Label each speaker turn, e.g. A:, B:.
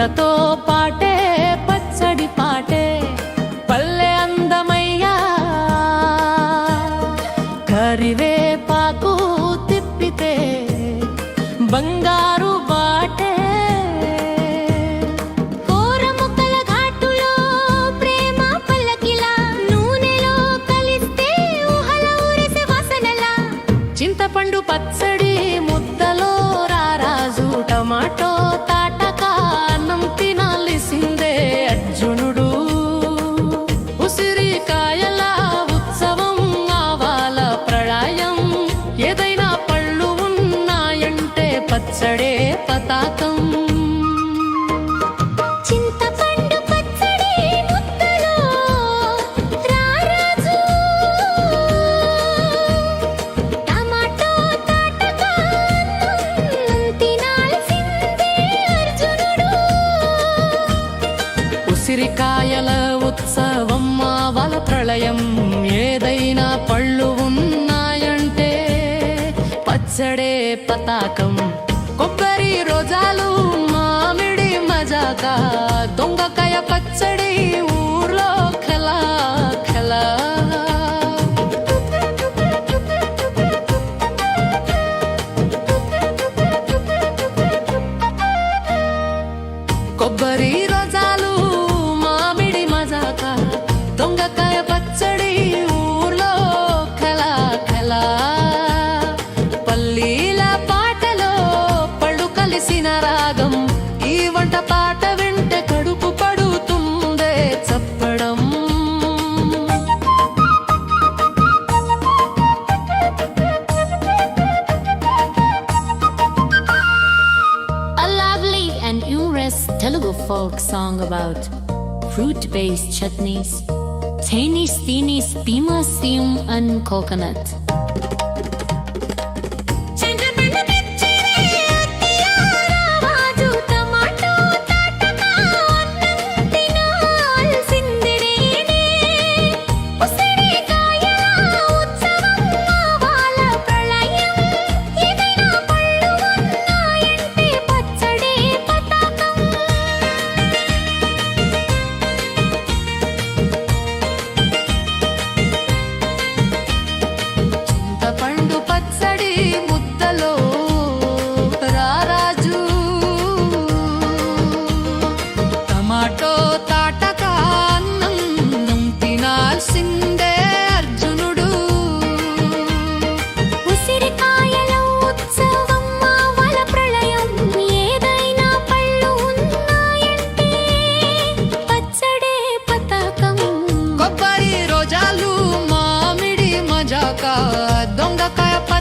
A: పుల్లతో పాటే పచ్చడి పాటే పల్లె అందమయ్యా. కరివేపాకు తిప్పితే బంగారు బాటే. చింతపండు పచ్చడి ముద్దలో రారాజు టమాటో. తినాల్సిందే అర్జునుడు. ఉసిరికాయల ఉత్సవం ఆవల ప్రళయం ఏదైనా పళ్ళు ఉన్నాయంటే పచ్చడే పతాకం. రోజాలు మామిడి మజాక దొంగకాయ పచ్చడి
B: folk song about fruit-based chutneys, Chinese Tinis, Pima Sim and coconut.
A: такая